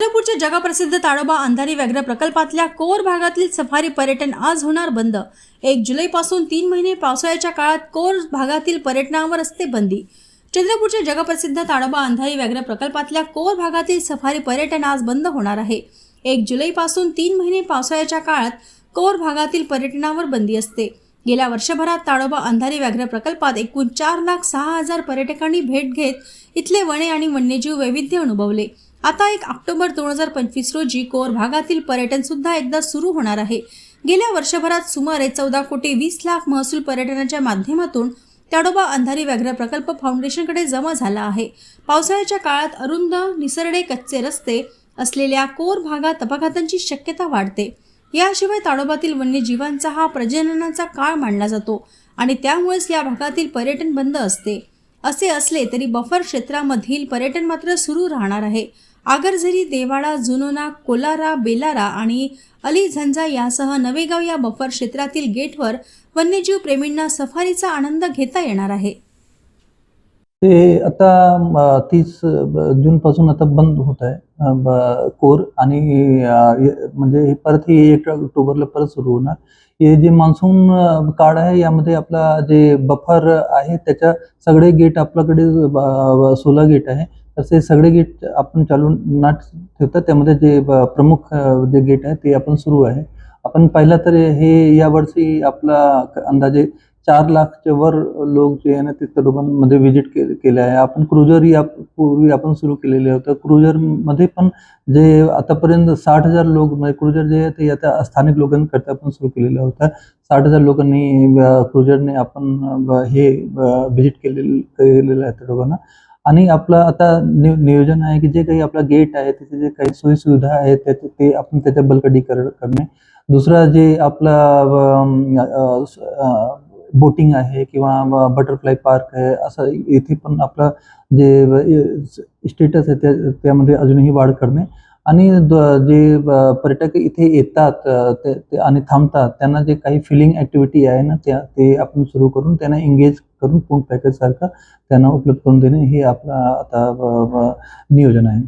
चंद्रपूरच्या जगप्रसिद्ध ताडोबा अंधारी व्याघ्र प्रकल्पातल्या कोर भागातील सफारी पर्यटन आज होणार बंद. एक जुलैपासून तीन महिने पावसाळ्याच्या काळात कोर भागातील पर्यटनावर असते बंदी. चंद्रपूरच्या जगप्रसिद्ध ताडोबा अंधारी व्याघ्र प्रकल्पातल्या कोर भागातील सफारी पर्यटन आज बंद होणार आहे. एक जुलैपासून तीन महिने पावसाळ्याच्या काळात कोर भागातील पर्यटनावर बंदी असते. गेल्या वर्षभरात ताडोबा अंधारी व्याघ्र प्रकल्पात एकूण चार लाख सहा हजार पर्यटकांनी भेट घेत इथले वने आणि वन्यजीव वैविध्य अनुभवले. आता एक ऑक्टोबर दोन हजार पंचवीस रोजी कोर भागातील पर्यटन सुद्धा एकदा सुरू होणार आहे. गेल्या वर्षभरात सुमारे चौदा कोटी वीस लाख महसूल पर्यटनाच्या माध्यमातून ताडोबा अंधारी व्याघ्र प्रकल्प फाउंडेशनकडे जमा झाला आहे. पावसाळ्याच्या काळात अरुंद निसरडे कच्चे रस्ते असलेल्या कोर भागात अपघातांची शक्यता वाढते. याशिवाय ताडोबातील वन्यजीवांचा हा प्रजननाचा काळ मानला जातो आणि त्यामुळेच या भागातील पर्यटन बंद असते. असे असले तरी बफर क्षेत्रामधील पर्यटन मात्र सुरू राहणार आहे. आगरझरी देवाडा जुनोना कोलारा बेलारा आणि अलीझंझा यासह नवेगाव या बफर क्षेत्रातील गेटवर वन्यजीव प्रेमींना सफारीचा आनंद घेता येणार आहे. ते आता तीस जून पासून आता बंद होत आहे. कोर आणि म्हणजे हे परत हे एक ऑक्टोबरला परत सुरू होणार. हे जे मान्सून काळ आहे यामध्ये आपला जे बफर आहे त्याच्या सगळे गेट आपल्याकडे सोला गेट आहे. तसे सगळे गेट आपण चालू न ठेवता त्यामध्ये जे प्रमुख जे गेट आहे ते आपण सुरू आहे. आपण पाहिलं तर हे यावर्षी आपला अंदाजे चार लाखच्या वर लोक जे आहे ना ते तडोबांमध्ये व्हिजिट के केले आहे. आपण क्रुझर या पूर्वी आपण सुरू केलेले होतं. क्रुझरमध्ये पण जे आतापर्यंत साठ हजार लोक म्हणजे क्रुझर जे आहे ते आता स्थानिक लोकांकरता आपण सुरू केलेलं होतं. साठ हजार लोकांनी क्रुझरने आपण हे व्हिजिट केलेलं केलेलं आहे तडोबांना आणि आपलं आता नि नियोजन आहे की जे काही आपला गेट आहे त्याचे जे काही सोयीसुविधा आहेत त्याचे ते आपण त्याच्या बलकटी करणे. दुसरं जे आपला बोटिंग आहे किंवा बटरफ्लाय पार्क आहे असं इथे पण आपलं जे स्टेटस आहे त्या त्यामध्ये अजूनही वाढ करणे. आणि जे पर्यटक इथे येतात ते आणि थांबतात त्यांना जे काही फिलिंग ॲक्टिव्हिटी आहे ना त्या ते आपण सुरू करून त्यांना एंगेज करून पूर्ण पॅकेजसारखं त्यांना उपलब्ध करून देणे हे आपलं आता नियोजन आहे.